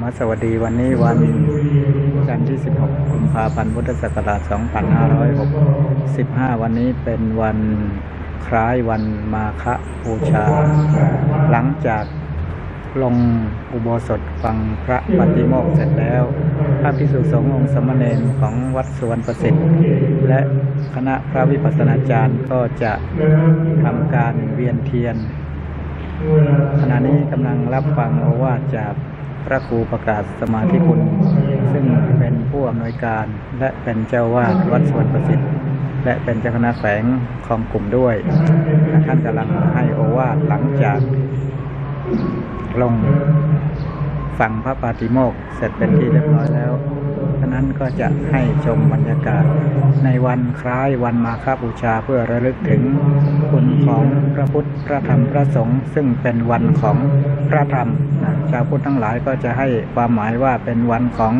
มาสวัสดีวันนี้วันจันทร์ที่ 16 กุมภาพันธ์ พุทธศักราช 2565 วันนี้เป็นวันคล้ายวันมาฆบูชา หลังจากลงอุโบสถฟังพระปฏิโมกข์เสร็จแล้ว พระภิกษุสงฆ์องค์สมณเณรของวัดสวนประสิทธิ์ และคณะพระวิปัสสนาจารย์ก็จะทำการเวียนเทียน ขณะนี้กำลังรับฟังโอวาทจาก พระครูประกาศสมาธิคุณ ซึ่งเป็นผู้อำนวยการและเป็นเจ้าวาดวัดสวนประสิทธิ์ และเป็นเจ้าคณะแฝงของกลุ่มด้วย ท่านกำลังให้โอวาทหลังจากลงฟังพระปาติโมกขเสร็จเป็นที่เรียบร้อยแล้วฉะนั้นก็จะให้ชมบรรยากาศ ในวันคล้ายวันมาฆบูชาเพื่อระลึกถึงคุณของพระพุทธ พระธรรม พระสงฆ์ซึ่งเป็นวันของพระธรรมนะ ชาวพุทธทั้งหลายก็จะให้ความหมายว่าเป็นวันของ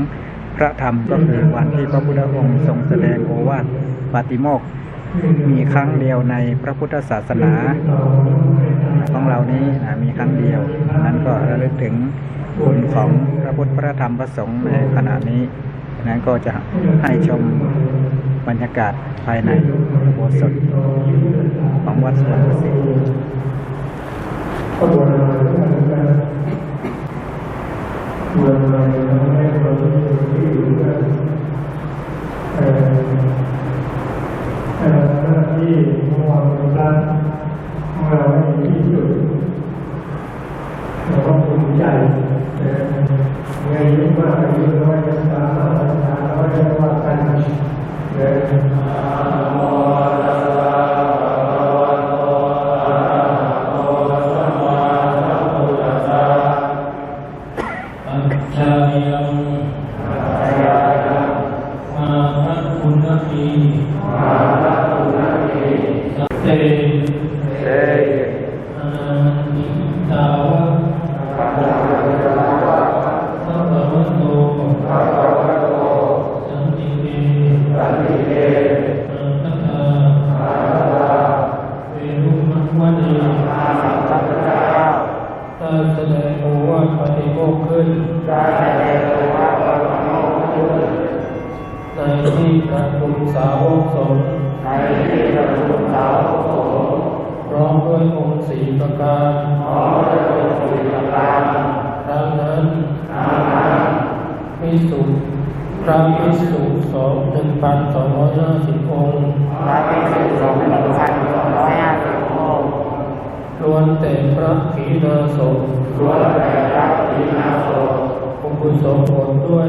พระธรรมก็คือวันที่พระพุทธองค์ทรงแสดงโอวาทปาติโมกข์มีครั้งเดียวในพระพุทธศาสนาของเรานี้นะมีครั้งเดียว นั้นก็ระลึกถึงคุณของพระพุทธพระธรรมพระสงฆ์ในขณะนี้ นั้นก็จะให้ชมบรรยากาศภายในโบสถของวัดสวนปร ะสิทธิ์ ก็บวชมาทุกท่านเหมือนกันบวชมาให้คนที่ ในที่ประชุมสาวกสงฆ์พร้อมด้วยองค์สี่ประการดังนั้นพิสุพระพิสุสองหนึ่งพันสองร้อยห้าสิบองค์ล้วนแต่พระขีณาสงฆ์องค์บุญสมผลด้วย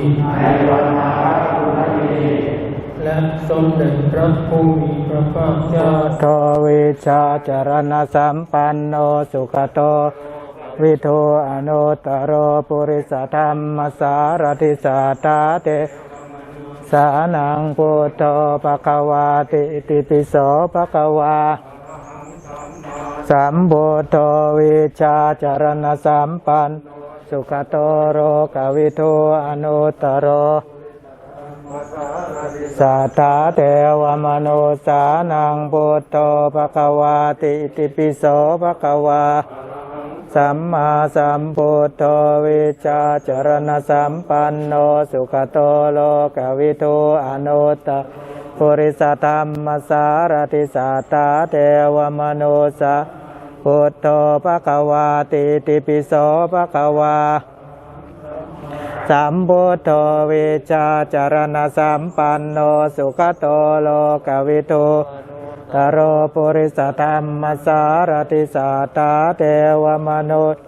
ณีในวันมีและสมเด็จพระผู้มีพระภาคเจ้าทวิชาจารณสัมปันโนสุขโตวิโทอนุตโรปุริสธรรมสารติสาตาเตสานังพุทโธปะคะวาติติปิโสปะคะวาสัมพุทธวิชาจารณสัมปัน สุขโตโรกวิโทอนุตโรสัตตาเทวมโนสานังพุทโธภะคะวาติติปิโสภะคะวาสัมมาสัมพุทโธวิชาจรณสัมปันโนสุขโตโลกวิทูอนุตตปุริสธรรมสารติสัตตาเทวมโนสา พุทโธภะคะวาติติปิโสภะคะวาสัมพุทโธวิชาจารณสัมปันโนสุขโตโลกวิทูตโรปุริสธรรมสารติสัตตาเทวมนุษย์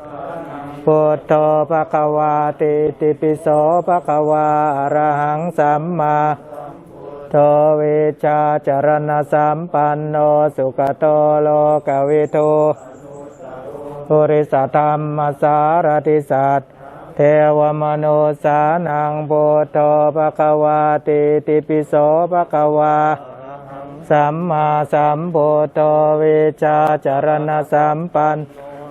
พุทโธภะคะวาติติปิโสภะคะวาอะระหังสัมมา โทวิชาจารณสัมปันโนสุขโตโลกวิทูตปุริสธรรมสารติสัตเทวมโนสานังโบโตภะคะวาติติปิโสภะคะวา สัมมาสัมพุทโตวิชาจารณสัมปัน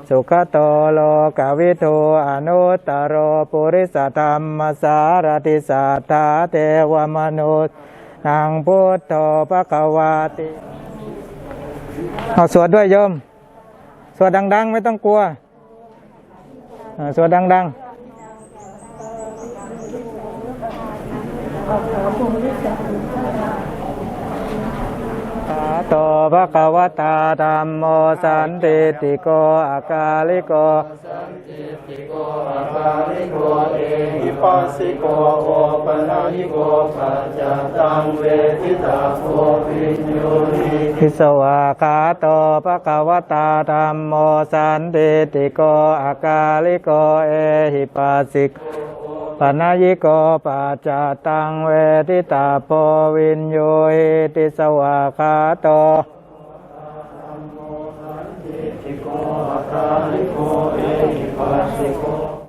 สุขโตโลกวิทูอนุตตรโรปุริสธรรมสารติสัทธาเทวมนุษย์ นางพุทโธภะควาติเอาสวดด้วยโยม สวดดัง ๆ ไม่ต้องกลัวเสวดดังๆสาโตภะคะวตาธรรมโมสันติติโกอากาลิโกอิปัสสิโกโอปนายิโกปัจจตังเวทิตาโพวิญโยนิทิสวาคาโตภะคะวตาธรรมโมสันติติโกอากาลิโกเอหิปัสสิโก ปนายิโกปัจจตังเวทิตาโปวินโยหิติสวาคาโตติโกอาคาลิโกเอหิปัสสิโก